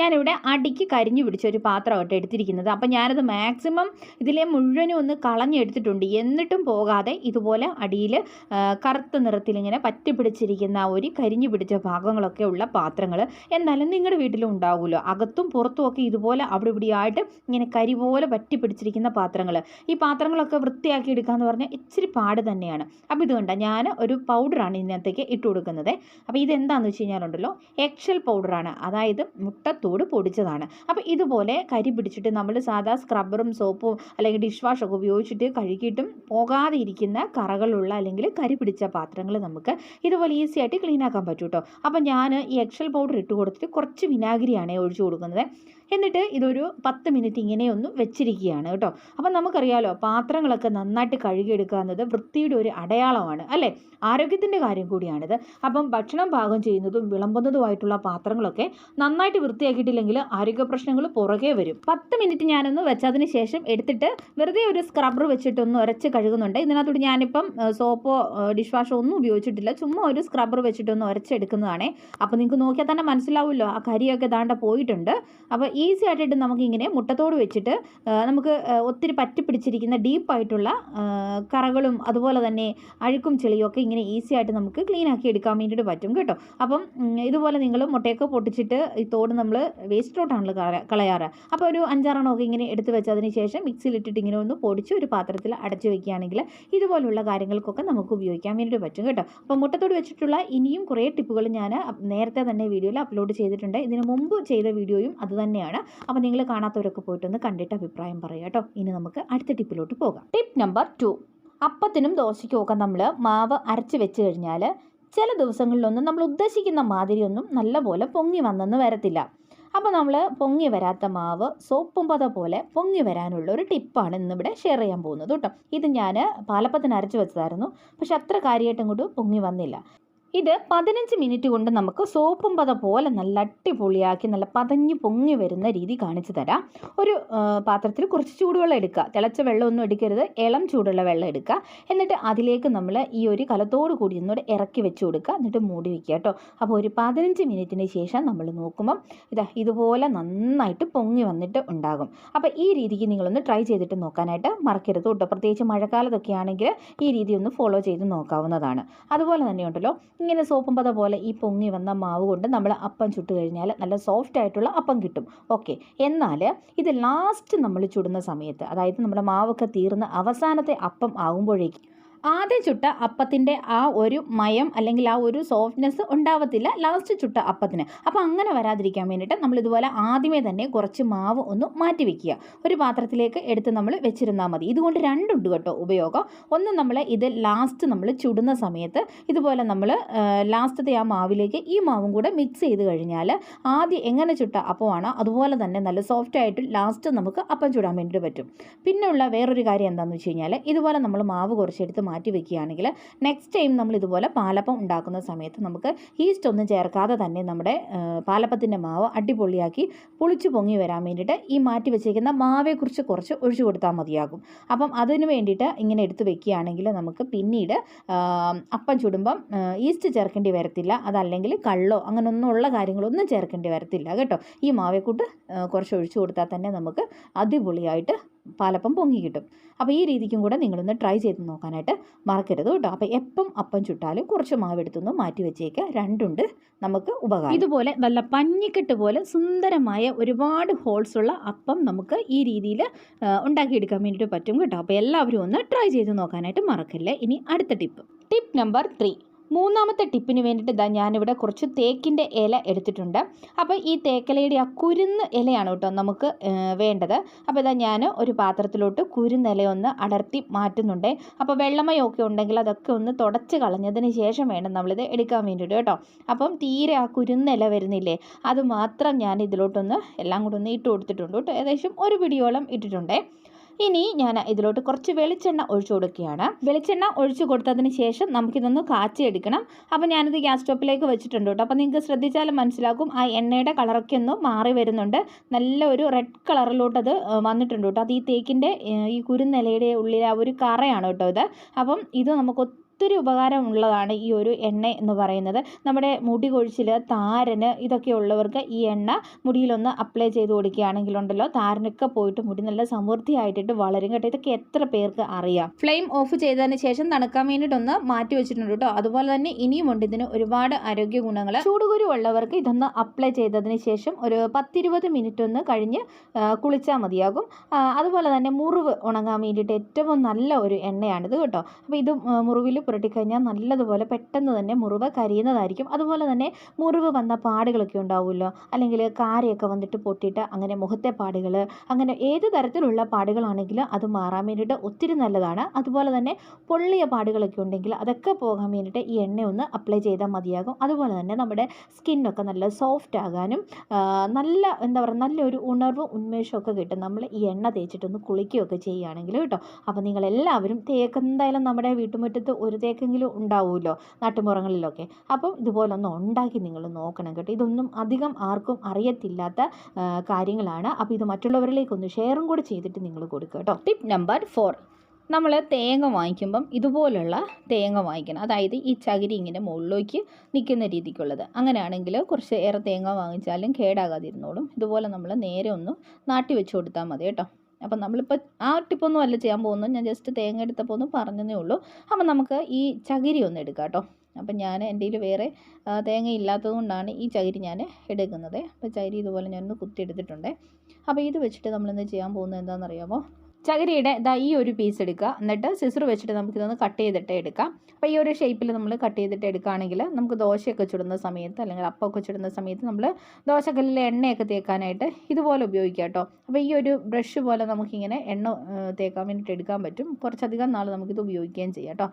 ഞാനിവിടെ അടിക്ക് കരിഞ്ഞു പിടിച്ച ഒരു പാത്രമായിട്ട് എടുത്തിരിക്കുന്നത്. അപ്പം ഞാനത് മാക്സിമം ഇതിലെ മുഴുവനും ഒന്ന് കളഞ്ഞെടുത്തിട്ടുണ്ട്. എന്നിട്ടും പോകാതെ ഇതുപോലെ അടിയിൽ കറുത്ത നിറത്തിൽ ഇങ്ങനെ പറ്റി പിടിച്ചിരിക്കുന്ന ഒരു കരിഞ്ഞു പിടിച്ച ഭാഗങ്ങളൊക്കെ ഉള്ള പാത്രങ്ങൾ എന്നാലും നിങ്ങളുടെ വീട്ടിലും ഉണ്ടാവുമല്ലോ. അകത്തും പുറത്തും ഒക്കെ ഇതുപോലെ അവിടെ ഇവിടെയായിട്ട് ഇങ്ങനെ കരി പോലെ പറ്റി പിടിച്ചിരിക്കുന്ന പാത്രങ്ങൾ ഈ പാത്രങ്ങളൊക്കെ വൃത്തിയാക്കി എടുക്കുക എന്ന് പറഞ്ഞാൽ ഇച്ചിരി പാട് തന്നെയാണ്. അപ്പോൾ ഇതുകൊണ്ട് ഞാൻ ഒരു പൗഡറാണ് ഇതിനകത്തേക്ക് ഇട്ട് കൊടുക്കുന്നത്. അപ്പോൾ ഇതെന്താണെന്ന് വെച്ച് കഴിഞ്ഞാലുണ്ടല്ലോ എക്ഷൽ പൗഡറാണ്. അതായത് മുട്ടത്തോട് പൊടിച്ചതാണ്. അപ്പോൾ ഇതുപോലെ കരി പിടിച്ചിട്ട് നമ്മൾ സാധാ സ്ക്രബ്ബറും സോപ്പും അല്ലെങ്കിൽ ഡിഷ് വാഷൊക്കെ ഉപയോഗിച്ചിട്ട് കഴുകിയിട്ടും പോകാതെ ഇരിക്കുന്ന കറകളുള്ള അല്ലെങ്കിൽ കരി പിടിച്ച പാത്രങ്ങൾ നമുക്ക് ഇതുപോലെ ഈസി ആയിട്ട് ക്ലീൻ ആക്കാൻ പറ്റും കേട്ടോ അപ്പോൾ ഞാൻ ഈ എക്സൽ പൗഡർ ഇട്ട് കൊടുത്തിട്ട് കുറച്ച് വിനാഗിരിയാണ് ഒഴിച്ചു കൊടുക്കുന്നത്. എന്നിട്ട് ഇതൊരു പത്ത് മിനിറ്റ് ഇങ്ങനെ ഒന്ന് വെച്ചിരിക്കുകയാണ് കേട്ടോ. അപ്പം നമുക്കറിയാലോ പാത്രങ്ങളൊക്കെ നന്നായിട്ട് കഴുകിയെടുക്കുക എന്നത് വൃത്തിയുടെ ഒരു അടയാളമാണ് അല്ലേ? ആരോഗ്യത്തിന്റെ കാര്യം കൂടിയാണിത്. അപ്പം ഭക്ഷണം പാകം ചെയ്യുന്നതും വിളമ്പുന്നതുമായിട്ടുള്ള പാത്രങ്ങളൊക്കെ നന്നായിട്ട് വൃത്തിയാക്കിയിട്ടില്ലെങ്കിൽ ആരോഗ്യ പ്രശ്നങ്ങൾ പുറകെ വരും. പത്ത് മിനിറ്റ് ഞാനൊന്ന് വെച്ചതിന് ശേഷം എടുത്തിട്ട് വെറുതെ ഒരു സ്ക്രബ്ബർ വെച്ചിട്ടൊന്ന് ഉരച്ച് കഴുകുന്നുണ്ട്. ഇതിനകത്തോട്ട് ഞാനിപ്പം സോപ്പോ ഡിഷ് വാഷോ ഒന്നും ഉപയോഗിച്ചിട്ടില്ല. ചുമ്മാ ഒരു സ്ക്രബ്ബർ വെച്ചിട്ടൊന്ന് ഉരച്ചെടുക്കുന്നതാണേ അപ്പോൾ നിങ്ങൾക്ക് നോക്കിയാൽ തന്നെ മനസ്സിലാവുമല്ലോ ആ കരിയൊക്കെ ദാണ്ട പോയിട്ടുണ്ട്. അപ്പോൾ ഈസി ആയിട്ടിട്ട് നമുക്കിങ്ങനെ മുട്ടത്തോട് വെച്ചിട്ട് നമുക്ക് ഒത്തിരി പറ്റി പിടിച്ചിരിക്കുന്ന ഡീപ്പായിട്ടുള്ള കറകളും അതുപോലെ തന്നെ അഴുക്കും ചെളിയും ഒക്കെ ഇങ്ങനെ ഈസി ആയിട്ട് നമുക്ക് ക്ലീൻ ആക്കി എടുക്കാൻ വേണ്ടിയിട്ട് പറ്റും കേട്ടോ. അപ്പം ഇതുപോലെ നിങ്ങൾ മുട്ടയൊക്കെ പൊട്ടിച്ചിട്ട് ഈ തോട് നമ്മൾ വേസ്റ്റിലോട്ടാണല്ലോ കള- കളയാറ്. അപ്പോൾ ഒരു അഞ്ചാറെണ്ണമൊക്കെ ഇങ്ങനെ എടുത്ത് വെച്ചതിന് ശേഷം മിക്സിയിലിട്ടിട്ട് ഇങ്ങനെ ഒന്ന് പൊടിച്ച് ഒരു പാത്രത്തിൽ അടച്ചു വെക്കുകയാണെങ്കിൽ ഇതുപോലുള്ള കാര്യങ്ങൾക്കൊക്കെ നമുക്ക് ഉപയോഗിക്കാൻ വേണ്ടിയിട്ട് പറ്റും കേട്ടോ. അപ്പോൾ മുട്ടത്തോട് വെച്ചിട്ടുള്ള ഇനിയും കുറേ ടിപ്പുകൾ ഞാൻ നേരത്തെ തന്നെ വീഡിയോയിൽ അപ്ലോഡ് ചെയ്തിട്ടുണ്ട്. ഇതിനു മുമ്പ് ചെയ്ത വീഡിയോയും അത് തന്നെയാണ്. അപ്പോൾ നിങ്ങൾ കാണാത്തവരൊക്കെ പോയിട്ടൊന്ന് കണ്ടിട്ട് അഭിപ്രായം പറയുക കേട്ടോ. ഇനി നമുക്ക് അടുത്ത ടിപ്പിലോട്ട് പോകാം. Tip number two. അപ്പത്തിനും ദോശയ്ക്കും ഒക്കെ നമ്മൾ മാവ് അരച്ച് വെച്ച് കഴിഞ്ഞാൽ ചില ദിവസങ്ങളിലൊന്നും നമ്മൾ ഉദ്ദേശിക്കുന്ന മാതിരിയൊന്നും നല്ലപോലെ പൊങ്ങി വന്നെന്ന് വരത്തില്ല. അപ്പോൾ നമ്മൾ പൊങ്ങി വരാത്ത മാവ് സോപ്പും പത പോലെ പൊങ്ങി വരാനുള്ള ഒരു ടിപ്പാണ് ഇന്നിവിടെ ഷെയർ ചെയ്യാൻ പോകുന്നത് കേട്ടോ. ഇത് ഞാൻ പാലപ്പത്തിന് അരച്ച് വെച്ചതായിരുന്നു. പക്ഷെ അത്ര കാര്യമായിട്ടും ഇങ്ങോട്ട് പൊങ്ങി വന്നില്ല. ഇത് പതിനഞ്ച് മിനിറ്റ് കൊണ്ട് നമുക്ക് സോപ്പും പത പോലെ നല്ല അട്ടിപൊളിയാക്കി നല്ല പതഞ്ഞ് പൊങ്ങി വരുന്ന രീതി കാണിച്ചു തരാം. ഒരു പാത്രത്തിൽ കുറച്ച് ചൂടുവെള്ളം എടുക്കുക. തിളച്ച വെള്ളമൊന്നും എടുക്കരുത്. ഇളം ചൂടുള്ള വെള്ളം എടുക്കുക. എന്നിട്ട് അതിലേക്ക് നമ്മൾ ഈ ഒരു കലത്തോട് കൂടി ഒന്നുകൂടെ ഇറക്കി വെച്ച് കൊടുക്കുക. എന്നിട്ട് മൂടി വയ്ക്കുക കേട്ടോ. അപ്പോൾ ഒരു പതിനഞ്ച് മിനിറ്റിന് ശേഷം നമ്മൾ നോക്കുമ്പം ഇതാ ഇതുപോലെ നന്നായിട്ട് പൊങ്ങി വന്നിട്ട് ഉണ്ടാകും. അപ്പോൾ ഈ രീതിക്ക് നിങ്ങളൊന്ന് ട്രൈ ചെയ്തിട്ട് നോക്കാനായിട്ട് മറക്കരുത് കേട്ടോ. പ്രത്യേകിച്ച് മഴക്കാലത്തൊക്കെ ആണെങ്കിൽ ഈ രീതി ഒന്ന് ഫോളോ ചെയ്ത് നോക്കാവുന്നതാണ്. അതുപോലെ തന്നെ ഉണ്ടല്ലോ ഇങ്ങനെ സോപ്പും പത പോലെ ഈ പൊങ്ങി വന്ന മാവ് കൊണ്ട് നമ്മൾ അപ്പം ചുട്ട് കഴിഞ്ഞാൽ നല്ല സോഫ്റ്റ് ആയിട്ടുള്ള അപ്പം കിട്ടും. ഓക്കെ എന്നാൽ ഇത് ലാസ്റ്റ് നമ്മൾ ചുടുന്ന സമയത്ത് അതായത് നമ്മുടെ മാവൊക്കെ തീർന്ന് അവസാനത്തെ അപ്പം ആകുമ്പോഴേക്കും ആദ്യം ചുട്ട അപ്പത്തിന്റെ ആ ഒരു മയം അല്ലെങ്കിൽ ആ ഒരു സോഫ്റ്റ്നെസ് ഉണ്ടാവത്തില്ല. ലാസ്റ്റ് ചുട്ട അപ്പത്തിന്. അപ്പോൾ അങ്ങനെ വരാതിരിക്കാൻ വേണ്ടിയിട്ട് നമ്മൾ ഇതുപോലെ ആദ്യമേ തന്നെ കുറച്ച് മാവ് ഒന്ന് മാറ്റി വെക്കുക. ഒരു പാത്രത്തിലേക്ക് എടുത്ത് നമ്മൾ വെച്ചിരുന്നാൽ മതി. ഇതുകൊണ്ട് രണ്ടുണ്ട് കേട്ടോ ഉപയോഗം. ഒന്ന് നമ്മൾ ഇത് ലാസ്റ്റ് നമ്മൾ ചുടുന്ന സമയത്ത് ഇതുപോലെ നമ്മൾ ലാസ്റ്റത്തെ ആ മാവിലേക്ക് ഈ മാവും കൂടെ മിക്സ് ചെയ്ത് കഴിഞ്ഞാൽ ആദ്യം എങ്ങനെ ചുട്ട അപ്പമാണോ അതുപോലെ തന്നെ നല്ല സോഫ്റ്റ് ആയിട്ട് ലാസ്റ്റ് നമുക്ക് അപ്പം ചുടാൻ വേണ്ടിയിട്ട് പറ്റും. പിന്നെയുള്ള വേറൊരു കാര്യം എന്താണെന്ന് വെച്ച് കഴിഞ്ഞാൽ ഇതുപോലെ നമ്മൾ മാവ് കുറച്ചെടുത്ത് വെക്കുകയാണെങ്കിൽ നെക്സ്റ്റ് ടൈം നമ്മൾ ഇതുപോലെ പാലപ്പം ഉണ്ടാക്കുന്ന സമയത്ത് നമുക്ക് ഈസ്റ്റ് ഒന്നും ചേർക്കാതെ തന്നെ നമ്മുടെ പാലപ്പത്തിന്റെ മാവ് അടിപൊളിയാക്കി പുളിച്ചു പൊങ്ങി വരാൻ വേണ്ടിയിട്ട് ഈ മാറ്റി വെച്ചേക്കുന്ന മാവെക്കുറിച്ച് കുറച്ച് ഒഴിച്ചു കൊടുത്താൽ മതിയാകും. അപ്പം അതിന് വേണ്ടിയിട്ട് ഇങ്ങനെ എടുത്ത് വെക്കുകയാണെങ്കിൽ നമുക്ക് പിന്നീട് അപ്പം ചുടുമ്പം ഈസ്റ്റ് ചേർക്കേണ്ടി വരത്തില്ല. അതല്ലെങ്കിൽ കള്ളോ അങ്ങനെ ഉള്ള കാര്യങ്ങളൊന്നും ചേർക്കേണ്ടി വരത്തില്ല കേട്ടോ. ഈ മാവേക്കൂട്ട് കുറച്ച് ഒഴിച്ചു കൊടുത്താൽ തന്നെ നമുക്ക് അടിപൊളിയായിട്ട് പാലപ്പം പൊങ്ങി കിട്ടും. അപ്പോൾ ഈ രീതിക്കും കൂടെ നിങ്ങളൊന്ന് ട്രൈ ചെയ്ത് നോക്കാനായിട്ട് മറക്കരുത് കേട്ടോ. അപ്പോൾ എപ്പം അപ്പം ചുട്ടാലും കുറച്ച് മാവെടുത്തൊന്ന് മാറ്റി വെച്ചേക്കുക രണ്ടുണ്ട് നമുക്ക് ഉപകാരം. ഇതുപോലെ നല്ല പഞ്ഞിക്കെട്ട് പോലെ സുന്ദരമായ ഒരുപാട് ഹോൾസ് ഉള്ള അപ്പം നമുക്ക് ഈ രീതിയിൽ ഉണ്ടാക്കിയെടുക്കാൻ വേണ്ടിയിട്ട് പറ്റും കേട്ടോ. അപ്പോൾ എല്ലാവരും ഒന്ന് ട്രൈ ചെയ്ത് നോക്കാനായിട്ട് മറക്കല്ലേ? ഇനി അടുത്ത ടിപ്പ് ടിപ്പ് നമ്പർ ത്രീ മൂന്നാമത്തെ ടിപ്പിന് വേണ്ടിയിട്ട് ഇതാ ഞാനിവിടെ കുറച്ച് തേക്കിന്റെ ഇല എടുത്തിട്ടുണ്ട്. അപ്പോൾ ഈ തേക്കിലയുടെ ആ കുരുന്ന് ഇലയാണ് കേട്ടോ നമുക്ക് വേണ്ടത്. അപ്പോൾ ഇതാ ഞാൻ ഒരു പാത്രത്തിലോട്ട് കുരുന്ന് ഇല ഒന്ന് അടർത്തി മാറ്റുന്നുണ്ട്. അപ്പോൾ വെള്ളമയൊക്കെ ഉണ്ടെങ്കിൽ അതൊക്കെ ഒന്ന് തുടച്ച് കളഞ്ഞതിന് ശേഷം വേണം നമ്മളിത് എടുക്കാൻ വേണ്ടിയിട്ട് കേട്ടോ. അപ്പം തീരെ ആ കുരുന്ന് ഇല വരുന്നില്ലേ അത് മാത്രം ഞാൻ ഇതിലോട്ടൊന്ന് എല്ലാം കൂടെ ഒന്ന് ഇട്ട് കൊടുത്തിട്ടുണ്ട് കേട്ടോ. ഏകദേശം ഒരു പിടിയോളം ഇട്ടിട്ടുണ്ടേ. ഇനി ഞാൻ ഇതിലോട്ട് കുറച്ച് വെളിച്ചെണ്ണ ഒഴിച്ചു കൊടുക്കുകയാണ്. വെളിച്ചെണ്ണ ഒഴിച്ചു കൊടുത്തതിന് ശേഷം നമുക്കിതൊന്ന് കാച്ചിയെടുക്കണം. അപ്പോൾ ഞാനിത് ഗ്യാസ് സ്റ്റോപ്പിലേക്ക് വെച്ചിട്ടുണ്ട് കേട്ടോ. അപ്പോൾ നിങ്ങൾക്ക് ശ്രദ്ധിച്ചാൽ മനസ്സിലാക്കും ആ എണ്ണയുടെ കളറൊക്കെ ഒന്ന് മാറി വരുന്നുണ്ട്. നല്ല ഒരു റെഡ് കളറിലോട്ട് അത് വന്നിട്ടുണ്ട് കേട്ടോ. അത് ഈ തേക്കിന്റെ ഈ കുരുന്നിലയുടെ ഉള്ളിലെ ആ ഒരു കറയാണ് കേട്ടോ ഇത്. അപ്പം ഇത് നമുക്ക് ഒത്തിരി ഉപകാരമുള്ളതാണ് ഈ ഒരു എണ്ണ എന്ന് പറയുന്നത്. നമ്മുടെ മുടി കൊഴിച്ചിൽ താരന് ഇതൊക്കെ ഉള്ളവർക്ക് ഈ എണ്ണ മുടിയിലൊന്ന് അപ്ലൈ ചെയ്ത് കൊടുക്കുകയാണെങ്കിലുണ്ടല്ലോ താരനൊക്കെ പോയിട്ട് മുടി നല്ല സമൃദ്ധിയായിട്ടിട്ട് വളരും കേട്ടോ. ഇതൊക്കെ എത്ര പേർക്ക് അറിയാം. ഫ്ലെയിം ഓഫ് ചെയ്തതിന് ശേഷം തണുക്കാൻ വേണ്ടിയിട്ടൊന്ന് മാറ്റി വെച്ചിട്ടുണ്ട് കേട്ടോ. അതുപോലെ തന്നെ ഇനിയുമുണ്ട്. ഇതിന് ഒരുപാട് ആരോഗ്യ ഗുണങ്ങൾ ചൂടുകുരു ഉള്ളവർക്ക് ഇതൊന്ന് അപ്ലൈ ചെയ്തതിന് ശേഷം ഒരു പത്തിരുപത് മിനിറ്റ് ഒന്ന് കഴിഞ്ഞ് കുളിച്ചാൽ മതിയാകും. അതുപോലെ തന്നെ മുറിവ് ഉണങ്ങാൻ വേണ്ടിയിട്ട് ഏറ്റവും നല്ല ഒരു എണ്ണയാണിത് കേട്ടോ. അപ്പോൾ ഇത് മുറിവിൽ പുരട്ടിക്കഴിഞ്ഞാൽ നല്ലതുപോലെ പെട്ടെന്ന് തന്നെ മുറിവ് കരിയുന്നതായിരിക്കും. അതുപോലെ തന്നെ മുറിവ് വന്ന പാടുകളൊക്കെ ഉണ്ടാവുമല്ലോ. അല്ലെങ്കിൽ കാരയൊക്കെ വന്നിട്ട് പൊട്ടിയിട്ട് അങ്ങനെ മുഖത്തെ പാടുകൾ അങ്ങനെ ഏത് തരത്തിലുള്ള പാടുകളാണെങ്കിലും അത് മാറാൻ വേണ്ടിയിട്ട് ഒത്തിരി നല്ലതാണ്. അതുപോലെ തന്നെ പൊള്ളിയ പാടുകളൊക്കെ ഉണ്ടെങ്കിൽ അതൊക്കെ പോകാൻ വേണ്ടിയിട്ട് ഈ എണ്ണ ഒന്ന് അപ്ലൈ ചെയ്താൽ മതിയാകും. അതുപോലെ തന്നെ നമ്മുടെ സ്കിന്നൊക്കെ നല്ല സോഫ്റ്റ് ആകാനും നല്ല എന്താ പറയുക നല്ലൊരു ഉണർവും ഉന്മേഷവും ഒക്കെ കിട്ടും. നമ്മൾ ഈ എണ്ണ തേച്ചിട്ടൊന്ന് കുളിക്കുകയൊക്കെ ചെയ്യുകയാണെങ്കിൽ കേട്ടോ. അപ്പോൾ നിങ്ങളെല്ലാവരും തേക്ക് എന്തായാലും നമ്മുടെ വീട്ടുമുറ്റത്ത് ഒരു തേക്കെങ്കിലും ഉണ്ടാവുമല്ലോ നാട്ടുമ്പുറങ്ങളിലൊക്കെ. അപ്പം ഇതുപോലൊന്ന് ഉണ്ടാക്കി നിങ്ങൾ നോക്കണം കേട്ടോ. ഇതൊന്നും അധികം ആർക്കും അറിയത്തില്ലാത്ത കാര്യങ്ങളാണ്. അപ്പോൾ ഇത് മറ്റുള്ളവരിലേക്കൊന്ന് ഷെയറും കൂടി ചെയ്തിട്ട് നിങ്ങൾ കൊടുക്കുക കേട്ടോ. ടിപ്പ് നമ്പർ ഫോർ നമ്മൾ തേങ്ങ വാങ്ങിക്കുമ്പം ഇതുപോലുള്ള തേങ്ങ വാങ്ങിക്കണം. അതായത് ഈ ചകിരി ഇങ്ങനെ മുകളിലേക്ക് നിൽക്കുന്ന രീതിക്കുള്ളത്. അങ്ങനെയാണെങ്കിൽ കുറച്ച് ഏറെ തേങ്ങ വാങ്ങിച്ചാലും കേടാകാതിരുന്നോളും. ഇതുപോലെ നമ്മൾ നേരെ ഒന്ന് നാട്ടി വെച്ച് കൊടുത്താൽ മതി കേട്ടോ. അപ്പം നമ്മളിപ്പോൾ ആ ടിപ്പൊന്നും അല്ല ചെയ്യാൻ പോകുന്നത്. ഞാൻ ജസ്റ്റ് തേങ്ങ എടുത്തപ്പോൾ ഒന്ന് പറഞ്ഞതേ ഉള്ളൂ. അപ്പം നമുക്ക് ഈ ചകിരി ഒന്ന് എടുക്കാം കേട്ടോ. അപ്പം ഞാൻ എന്റെ വേറെ തേങ്ങ ഇല്ലാത്തത് കൊണ്ടാണ് ഈ ചകിരി ഞാൻ എടുക്കുന്നത്. അപ്പോൾ ചകിരി ഇതുപോലെ ഞാനൊന്ന് കുത്തിയെടുത്തിട്ടുണ്ട് അപ്പോൾ ഇത് വെച്ചിട്ട് നമ്മളിന്ന് ചെയ്യാൻ പോകുന്നത് എന്താണെന്നറിയാമോ ചകിരിയുടെ ഇതാ ഈ ഒരു പീസ് എടുക്കുക. എന്നിട്ട് സിസർ വെച്ചിട്ട് നമുക്കിതൊന്ന് കട്ട് ചെയ്തിട്ട് എടുക്കാം. അപ്പോൾ ഈ ഒരു ഷേപ്പിൽ നമ്മൾ കട്ട് ചെയ്തിട്ട് എടുക്കുകയാണെങ്കിൽ നമുക്ക് ദോശയൊക്കെ ചുടുന്ന സമയത്ത് അല്ലെങ്കിൽ അപ്പമൊക്കെ ചുടുന്ന സമയത്ത് നമ്മൾ ദോശക്കല്ലിൽ എണ്ണയൊക്കെ തേക്കാനായിട്ട് ഇതുപോലെ ഉപയോഗിക്കാം കേട്ടോ. അപ്പോൾ ഈ ഒരു ബ്രഷ് പോലെ നമുക്കിങ്ങനെ എണ്ണ തേക്കാൻ വേണ്ടിയിട്ട് എടുക്കാൻ പറ്റും. കുറച്ചധികം നാൾ നമുക്കിത് ഉപയോഗിക്കുകയും ചെയ്യാം കേട്ടോ.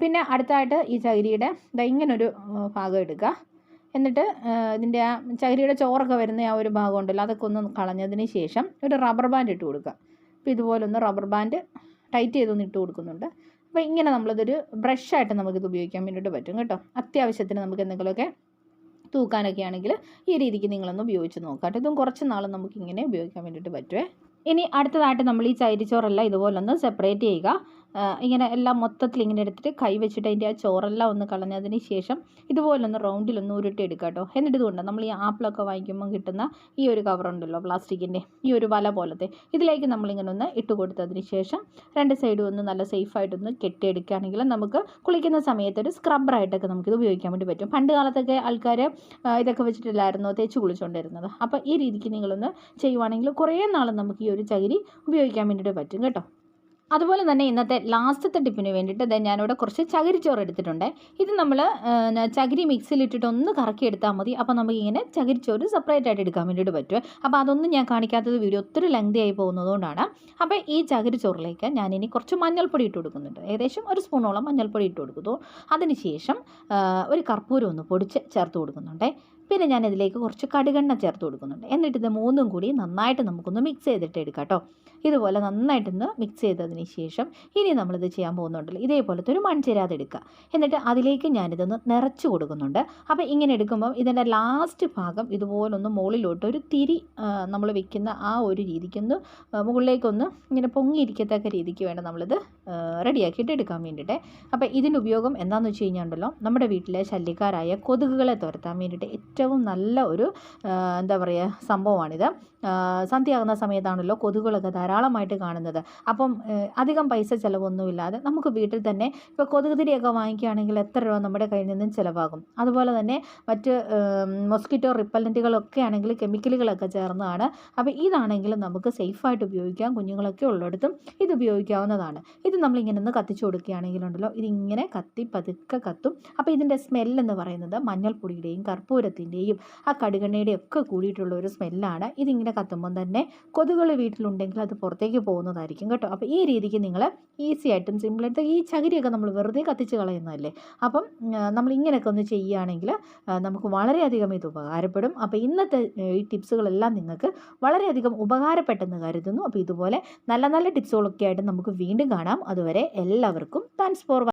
പിന്നെ അടുത്തായിട്ട് ഈ ചകിരിയുടെ ഇങ്ങനൊരു ഭാഗം എടുക്കുക. എന്നിട്ട് ഇതിന്റെ ആ ചകിരിയുടെ ചോറൊക്കെ വരുന്ന ആ ഒരു ഭാഗം ഉണ്ടല്ലോ അതൊക്കെ ഒന്ന് കളഞ്ഞതിന് ശേഷം ഒരു റബ്ബർ ബാൻഡ് ഇട്ട് കൊടുക്കുക. അപ്പോൾ ഇതുപോലൊന്ന് റബ്ബർ ബാൻഡ് ടൈറ്റ് ചെയ്തൊന്ന് ഇട്ട് കൊടുക്കുന്നുണ്ട്. അപ്പോൾ ഇങ്ങനെ നമ്മളിതൊരു ബ്രഷായിട്ട് നമുക്കിത് ഉപയോഗിക്കാൻ വേണ്ടിയിട്ട് പറ്റും കേട്ടോ. അത്യാവശ്യത്തിന് നമുക്ക് എന്തെങ്കിലുമൊക്കെ തൂക്കാനൊക്കെ ആണെങ്കിൽ ഈ രീതിക്ക് നിങ്ങളൊന്ന് ഉപയോഗിച്ച് നോക്കാം ഇതും കുറച്ച് നാൾ നമുക്കിങ്ങനെ ഉപയോഗിക്കാൻ വേണ്ടിയിട്ട് പറ്റുമേ ഇനി അടുത്തതായിട്ട് നമ്മൾ ഈ ചൈരിച്ചോറെല്ലാം ഇതുപോലൊന്ന് സെപ്പറേറ്റ് ചെയ്യുക. ഇങ്ങനെ എല്ലാം മൊത്തത്തിൽ ഇങ്ങനെ എടുത്തിട്ട് കൈ വെച്ചിട്ട് അതിന്റെ ആ ചോറെല്ലാം ഒന്ന് കളഞ്ഞതിന് ശേഷം ഇതുപോലൊന്ന് റൗണ്ടിലൊന്ന് ഉരുട്ടി എടുക്കുക കേട്ടോ. എന്നിട്ട് ഇതുകൊണ്ട് നമ്മൾ ഈ ആപ്പിളൊക്കെ വാങ്ങിക്കുമ്പോൾ കിട്ടുന്ന ഈ ഒരു കവറുണ്ടല്ലോ പ്ലാസ്റ്റിക്കിന്റെ ഈ ഒരു വല പോലത്തെ. ഇതിലേക്ക് നമ്മളിങ്ങനെ ഒന്ന് ഇട്ട് കൊടുത്തതിന് ശേഷം രണ്ട് സൈഡും ഒന്ന് നല്ല സേഫായിട്ടൊന്ന് കെട്ടിയെടുക്കുകയാണെങ്കിൽ നമുക്ക് കുളിക്കുന്ന സമയത്ത് ഒരു സ്ക്രബ്ബറായിട്ടൊക്കെ നമുക്കിത് ഉപയോഗിക്കാൻ വേണ്ടി പറ്റും. പണ്ട് കാലത്തൊക്കെ ആൾക്കാർ ഇതൊക്കെ വെച്ചിട്ടില്ലായിരുന്നോ തേച്ച് കുളിച്ചുകൊണ്ടിരുന്നത് അപ്പോൾ ഈ രീതിക്ക് നിങ്ങളൊന്ന് ചെയ്യുവാണെങ്കിൽ കുറേ നാൾ നമുക്ക് ഈ ഒരു ചകിരി ഉപയോഗിക്കാൻ വേണ്ടിയിട്ട് പറ്റും കേട്ടോ. അതുപോലെ തന്നെ ഇന്നത്തെ ലാസ്റ്റത്തെ ടിപ്പിന് വേണ്ടിയിട്ട് ഞാനിവിടെ കുറച്ച് ചകിരിച്ചോറ് എടുത്തിട്ടുണ്ട്. ഇത് നമ്മൾ ചകിരി മിക്സിയിലിട്ടിട്ട് ഒന്ന് കറക്കി എടുത്താൽ മതി. അപ്പോൾ നമുക്കിങ്ങനെ ചകിരിച്ചോറ് സെപ്പറേറ്റ് ആയിട്ട് എടുക്കാൻ വേണ്ടിയിട്ട് പറ്റും. അപ്പോൾ അതൊന്നും ഞാൻ കാണിക്കാത്തത് വീഡിയോ ഒത്തിരി ലെങ്തി ആയി പോകുന്നതുകൊണ്ടാണ്. അപ്പോൾ ഈ ചകിരിച്ചോറിലേക്ക് ഞാനിനി കുറച്ച് മഞ്ഞൾപ്പൊടി ഇട്ട് കൊടുക്കുന്നുണ്ട്. ഏകദേശം ഒരു സ്പൂണോളം മഞ്ഞൾപ്പൊടി ഇട്ട് കൊടുക്കുന്നു. അതിനുശേഷം ഒരു കർപ്പൂരം ഒന്ന് പൊടിച്ച് ചേർത്ത് കൊടുക്കുന്നുണ്ട്. പിന്നെ ഞാൻ ഇതിലേക്ക് കുറച്ച് കടുകെണ്ണ ചേർത്ത് കൊടുക്കുന്നുണ്ട്. എന്നിട്ട് ഇത് മൂന്നും കൂടി നന്നായിട്ട് നമുക്കൊന്ന് മിക്സ് ചെയ്തിട്ട് എടുക്കാം കേട്ടോ. ഇതുപോലെ നന്നായിട്ടൊന്ന് മിക്സ് ചെയ്തതിന് ശേഷം ഇനി നമ്മളിത് ചെയ്യാൻ പോകുന്നുണ്ടല്ലോ. ഇതേപോലത്തെ ഒരു മൺചിരാത് എടുക്കുക. എന്നിട്ട് അതിലേക്ക് ഞാനിതൊന്ന് നിറച്ച് കൊടുക്കുന്നുണ്ട്. അപ്പോൾ ഇങ്ങനെ എടുക്കുമ്പം ഇതിന്റെ ലാസ്റ്റ് ഭാഗം ഇതുപോലൊന്ന് മുകളിലോട്ട് ഒരു തിരി നമ്മൾ വെക്കുന്ന ആ ഒരു രീതിക്കൊന്ന് മുകളിലേക്കൊന്ന് ഇങ്ങനെ പൊങ്ങിയിരിക്കത്തക്ക രീതിക്ക് വേണം നമ്മളിത് റെഡിയാക്കിയിട്ട് എടുക്കാൻ വേണ്ടിയിട്ട്. അപ്പോൾ ഇതിന്റെ ഉപയോഗം എന്താണെന്ന് വെച്ച് കഴിഞ്ഞാൽ നമ്മുടെ വീട്ടിലെ ശല്യക്കാരായ കൊതുകുകളെ തുരത്താൻ വേണ്ടിയിട്ട് ഏറ്റവും നല്ല ഒരു എന്താ പറയുക സംഭവമാണിത്. സന്ധ്യയാകുന്ന സമയത്താണല്ലോ കൊതുകുകളൊക്കെ ധാരാളമായിട്ട് കാണുന്നത്. അപ്പം അധികം പൈസ ചിലവൊന്നുമില്ലാതെ നമുക്ക് വീട്ടിൽ തന്നെ ഇപ്പോൾ കൊതുക് തിരിയൊക്കെ വാങ്ങിക്കുകയാണെങ്കിൽ എത്ര രൂപ നമ്മുടെ കയ്യിൽ നിന്നും ചിലവാകും. അതുപോലെ തന്നെ മറ്റ് മൊസ്കിറ്റോ റിപ്പല്ലന്റുകളൊക്കെ ആണെങ്കിൽ കെമിക്കലുകളൊക്കെ ചേർന്നതാണ് അപ്പോൾ ഇതാണെങ്കിലും നമുക്ക് സേഫായിട്ട് ഉപയോഗിക്കാം. കുഞ്ഞുങ്ങളൊക്കെ ഉള്ളിടത്തും ഇത് ഉപയോഗിക്കാവുന്നതാണ്. ഇത് നമ്മളിങ്ങനെ ഒന്ന് കത്തിച്ചു കൊടുക്കുകയാണെങ്കിലുണ്ടല്ലോ ഇതിങ്ങനെ കത്തി പതുക്കെ കത്തും. അപ്പോൾ ഇതിന്റെ സ്മെല്ലെന്ന് പറയുന്നത് മഞ്ഞൾപ്പൊടിയുടെയും കർപ്പൂരത്തിന്റെയും ആ കടുകെണ്ണയുടെയും ഒക്കെ കൂടിയിട്ടുള്ള ഒരു സ്മെല്ലാണ് ഇതിങ്ങനെ കത്തുമ്പം തന്നെ കൊതുകുകൾ വീട്ടിലുണ്ടെങ്കിൽ അത് പുറത്തേക്ക് പോകുന്നതായിരിക്കും കേട്ടോ. അപ്പോൾ ഈ രീതിക്ക് നിങ്ങൾ ഈസി ആയിട്ടും സിമ്പിൾ ആയിട്ട് ഈ ചകിരിയൊക്കെ നമ്മൾ വെറുതെ കത്തിച്ച് കളയുന്നതല്ലേ? അപ്പം നമ്മൾ ഇങ്ങനെയൊക്കെ ഒന്ന് ചെയ്യുകയാണെങ്കിൽ നമുക്ക് വളരെയധികം ഇത് ഉപകാരപ്പെടും. അപ്പോൾ ഇന്നത്തെ ഈ ടിപ്സുകളെല്ലാം നിങ്ങൾക്ക് വളരെയധികം ഉപകാരപ്പെട്ടെന്ന് കരുതുന്നു. അപ്പോൾ ഇതുപോലെ നല്ല നല്ല ടിപ്സുകളൊക്കെ ആയിട്ട് നമുക്ക് വീണ്ടും കാണാം. അതുവരെ എല്ലാവർക്കും താങ്ക്സ് ഫോർ